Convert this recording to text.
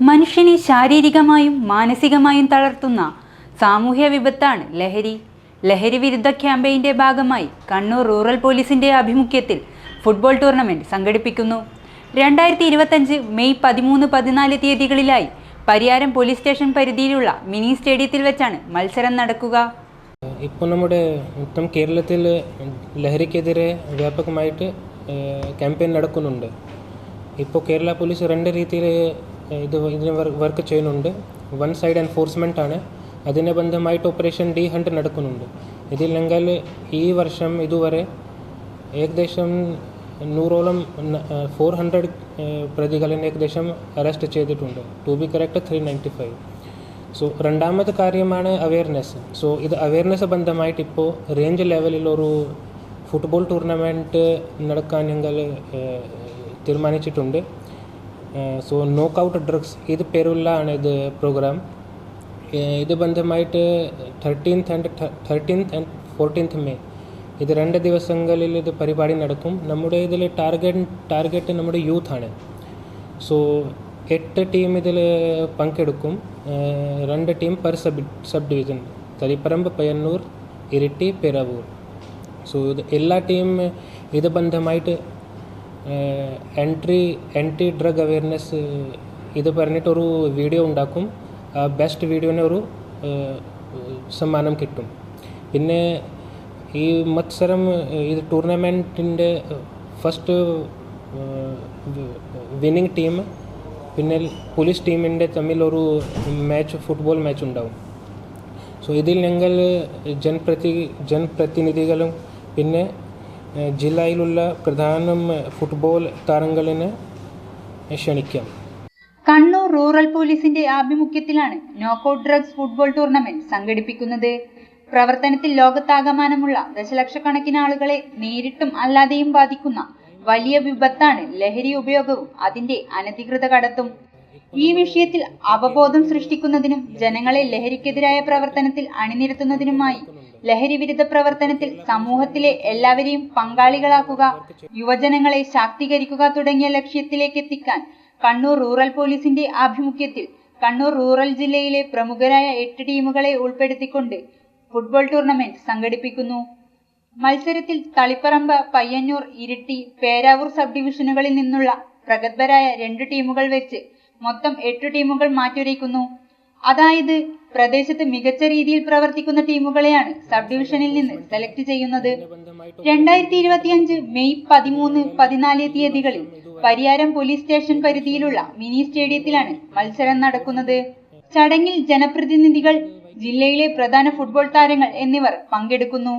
മനുഷ്യനെ ശാരീരികമായും മാനസികമായും തളർത്തുന്ന സാമൂഹ്യ വിപത്താണ് ലഹരി. ലഹരി വിരുദ്ധ ക്യാമ്പയിന്റെ ഭാഗമായി കണ്ണൂർ റൂറൽ പോലീസിന്റെ ആഭിമുഖ്യത്തിൽ ഫുട്ബോൾ ടൂർണമെന്റ് സംഘടിപ്പിക്കുന്നു. രണ്ടായിരത്തി ഇരുപത്തഞ്ച് മെയ് പതിമൂന്ന് പതിനാല് തീയതികളിലായി പരിയാരം പോലീസ് സ്റ്റേഷൻ പരിധിയിലുള്ള മിനി സ്റ്റേഡിയത്തിൽ വെച്ചാണ് മത്സരം നടക്കുക. ഇപ്പോൾ നമ്മുടെ മൊത്തം കേരളത്തിൽ ലഹരിക്കെതിരെ വ്യാപകമായിട്ട് ക്യാമ്പയിൻ നടക്കുന്നുണ്ട്. ഇപ്പോൾ കേരള പോലീസ് രണ്ട് രീതിയിൽ ഇത് ഇതിന് വർക്ക് ചെയ്യുന്നുണ്ട്. വൺ സൈഡ് എൻഫോഴ്സ്മെന്റ് ആണ്. അതിനെ ബന്ധമായിട്ട് ഓപ്പറേഷൻ ഡി ഹണ്ട് നടക്കുന്നുണ്ട്. ഇതില്ലെങ്കിൽ ഈ വർഷം ഇതുവരെ ഏകദേശം നൂറോളം ഫോർ ഹൺഡ്രഡ് പ്രതികളെ ഏകദേശം അറസ്റ്റ് ചെയ്തിട്ടുണ്ട്. To be correct three ninety five. So രണ്ടാമത്തെ കാര്യമാണ് അവയർനെസ്. സോ ഇത് അവയർനെസ് ബന്ധമായിട്ട് ഇപ്പോൾ റേഞ്ച് ലെവലിൽ ഒരു ഫുട്ബോൾ ടൂർണമെന്റ് നടക്കാൻ ഞങ്ങൾ തീരുമാനിച്ചിട്ടുണ്ട്. സോ നോക്കൗട്ട് ഡ്രഗ്സ് ഇത് പേരുള്ളതാണ് ഇത് പ്രോഗ്രാം ഏഹ്, ഇത് ബന്ധമായിട്ട് thirteenth and thirteenth and fourteenth May ഇത് രണ്ട് ദിവസങ്ങളിൽ ഇത് പരിപാടി നടക്കും നമ്മുടെ ഇതിൽ ടാർഗറ്റ് ടാർഗറ്റ് നമ്മുടെ യൂത്ത് ആണ് സോ എട്ട് ടീം ഇതിൽ പങ്കെടുക്കും ഏഹ് രണ്ട് team per sub sub division Taliparamba Payyanur Iritty Peravoor so ഇത് എല്ലാ ടീം ഇത് ബന്ധമായിട്ട് എൻട്രി എൻട്രി ഡ്രഗ് അവയർനെസ് ഇത് പറഞ്ഞിട്ടൊരു വീഡിയോ ഉണ്ടാക്കും. ബെസ്റ്റ് വീഡിയോന് ഒരു സമ്മാനം കിട്ടും. പിന്നെ ഈ മത്സരം ഇത് ടൂർണമെന്റിന്റെ ഫസ്റ്റ് വിന്നിങ് ടീം പിന്നെ പോലീസ് ടീമിന്റെ തമ്മിൽ ഒരു മാച്ച് ഫുട്ബോൾ മാച്ച് ഉണ്ടാവും. സോ ഇതിൽ ഞങ്ങൾ ജനപ്രതി ജനപ്രതിനിധികളും പിന്നെ ജില്ലയിലുള്ള പ്രധാന ഫുട്ബോൾ താരങ്ങളിനെ ക്ഷണിക്കാം. കണ്ണൂർ റൂറൽ പോലീസിന്റെ ആഭിമുഖ്യത്തിലാണ് നോക്കൌട്ട് ഡ്രഗ്സ് ഫുട്ബോൾ ടൂർണമെന്റ് സംഘടിപ്പിക്കുന്നത്. പ്രവർത്തനത്തിൽ ലോകത്താകമാനമുള്ള ദശലക്ഷക്കണക്കിന് ആളുകളെ നേരിട്ടും അല്ലാതെയും ബാധിക്കുന്ന വലിയ വിപത്താണ് ലഹരി ഉപയോഗവും അതിന്റെ അനധികൃത കടത്തും. ഈ വിഷയത്തിൽ അവബോധം സൃഷ്ടിക്കുന്നതിനും ജനങ്ങളെ ലഹരിക്കെതിരായ പ്രവർത്തനത്തിൽ അണിനിരത്തുന്നതിനുമായി ലഹരി വിരുദ്ധ പ്രവർത്തനത്തിൽ സമൂഹത്തിലെ എല്ലാവരെയും പങ്കാളികളാക്കുക യുവജനങ്ങളെ ശാക്തീകരിക്കുക തുടങ്ങിയ ലക്ഷ്യത്തിലേക്ക് എത്തിക്കാൻ കണ്ണൂർ റൂറൽ പോലീസിന്റെ ആഭിമുഖ്യത്തിൽ കണ്ണൂർ റൂറൽ ജില്ലയിലെ പ്രമുഖരായ എട്ട് ടീമുകളെ ഉൾപ്പെടുത്തിക്കൊണ്ട് ഫുട്ബോൾ ടൂർണമെന്റ് സംഘടിപ്പിക്കുന്നു. മത്സരത്തിൽ തളിപ്പറമ്പ് പയ്യന്നൂർ ഇരിട്ടി പേരാവൂർ സബ് ഡിവിഷനുകളിൽ നിന്നുള്ള പ്രഗത്ഭരായ രണ്ട് ടീമുകൾ വെച്ച് മൊത്തം എട്ട് ടീമുകൾ മാറ്റുരയ്ക്കുന്നു അതായത് പ്രദേശത്ത് മികച്ച രീതിയിൽ പ്രവർത്തിക്കുന്ന ടീമുകളെയാണ് സബ് ഡിവിഷനിൽ നിന്ന് സെലക്ട് ചെയ്യുന്നത്. രണ്ടായിരത്തി ഇരുപത്തിയഞ്ച് മെയ് പതിമൂന്ന് പതിനാല് തീയതികളിൽ പരിയാരം പോലീസ് സ്റ്റേഷൻ പരിധിയിലുള്ള മിനി സ്റ്റേഡിയത്തിലാണ് മത്സരം നടക്കുന്നത്. ചടങ്ങിൽ ജനപ്രതിനിധികൾ ജില്ലയിലെ പ്രധാന ഫുട്ബോൾ താരങ്ങൾ എന്നിവർ പങ്കെടുക്കുന്നു.